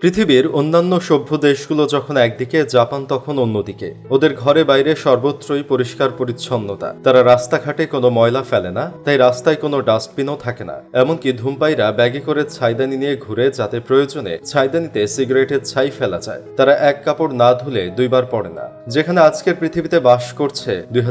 পৃথিবীর অন্যান্য সভ্য দেশগুলো যখন একদিকে, জাপান তখন অন্যদিকে। ওদের ঘরে বাইরে সর্বত্রই পরিষ্কার পরিচ্ছন্নতা। তারা রাস্তাঘাটে কোনো ময়লা ফেলে না, তাই রাস্তায় কোনো ডাস্টবিনও থাকে না। এমনকি ধূমপাইরা ব্যাগে করে ছাইদানি নিয়ে ঘুরে যাতে প্রয়োজনে ছাইদানিতে সিগারেটের ছাই ফেলা যায়। তারা এক কাপড় না ধুলে দুইবার পড়ে না। যেখানে আজকের পৃথিবীতে বাস করছে দুই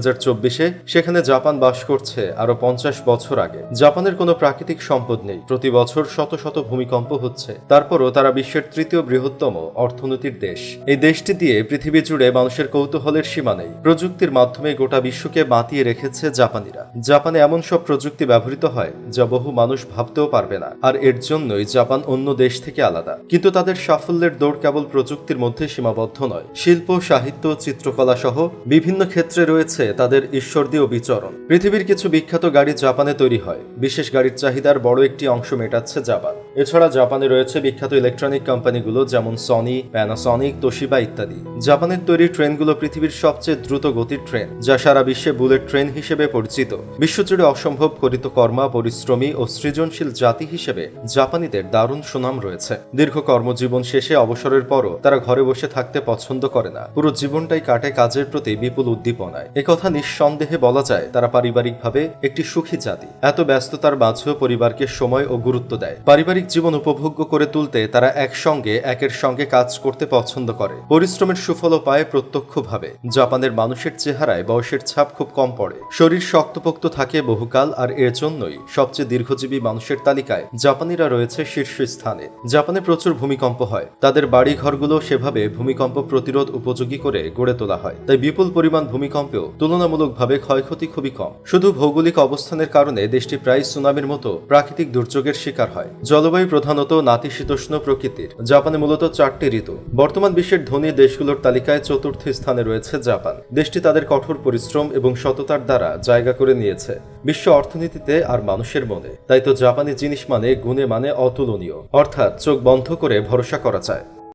সেখানে জাপান বাস করছে আরও পঞ্চাশ বছর আগে। জাপানের কোনো প্রাকৃতিক সম্পদ নেই। প্রতি বছর শত শত ভূমিকম্প হচ্ছে। তারপরও তারা বিশ্বের তৃতীয় বৃহত্তম অর্থনীতির দেশ। এই দেশটি দিয়ে পৃথিবী জুড়ে মানুষের কৌতূহলের সীমা নেই। প্রযুক্তির মাধ্যমে গোটা বিশ্বকে মাতিয়ে রেখেছে জাপানিরা। জাপানে এমন সব প্রযুক্তি ব্যবহৃত হয়, যা বহু মানুষ ভাবতেও পারবে না। আর এর জন্যই জাপান অন্য দেশ থেকে আলাদা। কিন্তু তাদের সাফল্যের দৌড় কেবল প্রযুক্তির মধ্যে সীমাবদ্ধ নয়। শিল্প, সাহিত্য, চিত্রকলা সহ বিভিন্ন ক্ষেত্রে রয়েছে তাদের ঈশ্বরদীয় বিচরণ। পৃথিবীর কিছু বিখ্যাত গাড়ি জাপানে তৈরি হয়। বিশেষ গাড়ির চাহিদার বড় একটি অংশ মেটাচ্ছে জাপান। এছাড়া জাপানে রয়েছে বিখ্যাত ইলেকট্রনিক কোম্পানিগুলো যেমন সনি প্যানাসনিক তোশিবা ইত্যাদি। জাপানের তৈরি ট্রেনগুলো পৃথিবীর সবচেয়ে দ্রুত গতির ট্রেন, যা সারা বিশ্বে বুলেট ট্রেন হিসেবে পরিচিত। বিশ্বজুড়ে অসম্ভব কর্মা, পরিশ্রমী ও সৃজনশীল জাতি হিসেবে জাপানিদের দারুণ সুনাম রয়েছে। দীর্ঘ কর্মজীবন শেষে অবসরের পরও তারা ঘরে বসে থাকতে পছন্দ করে না। পুরো জীবনটাই কাটে কাজের প্রতি বিপুল উদ্দীপনায়। একথা নিঃসন্দেহে বলা যায়, তারা পারিবারিকভাবে একটি সুখী জাতি। এত ব্যস্ততার মাঝেও পরিবারকে সময় ও গুরুত্ব দেয়। পারিবারিক জীবন উপভোগ্য করে তুলতে তারা একসঙ্গে, একের সঙ্গে কাজ করতে পছন্দ করে। পরিশ্রমের সুফলও পায় প্রত্যক্ষভাবে। জাপানের মানুষের চেহারায় বয়সের ছাপ খুব কম পড়ে। শরীর শক্তপোক্ত থাকে বহুকাল আর এর জন্যই সবচেয়ে দীর্ঘজীবী মানুষের তালিকায় জাপানিরা রয়েছে শীর্ষস্থানে। জাপানে প্রচুর ভূমিকম্প হয়। তাদের বাড়ি ঘরগুলো সেভাবে ভূমিকম্প প্রতিরোধ উপযোগী করে গড়ে তোলা হয়। তাই বিপুল পরিমাণ ভূমিকম্পেও তুলনামূলকভাবে ক্ষয়ক্ষতি খুবই কম। শুধু ভৌগোলিক অবস্থানের কারণে দেশটি প্রায় সুনামির মতো প্রাকৃতিক দুর্যোগের শিকার হয়। জলবায়ু প্রধানত নাতিশীতোষ্ণ প্রকৃতির, জাপানে মূলত চারটি ঋতু। বর্তমান বিশ্বের ধনী দেশগুলোর তালিকায় চতুর্থ স্থানে রয়েছে জাপান। দেশটি তাদের কঠোর পরিশ্রম এবং সততার দ্বারা জায়গা করে নিয়েছে। বিশ্ব অর্থনীতিতে আর মানুষের মনে। তাই তো জাপানি জিনিস মানে গুণে মানে অতুলনীয়। অর্থাৎ চোখ বন্ধ করে ভরসা করা যায়।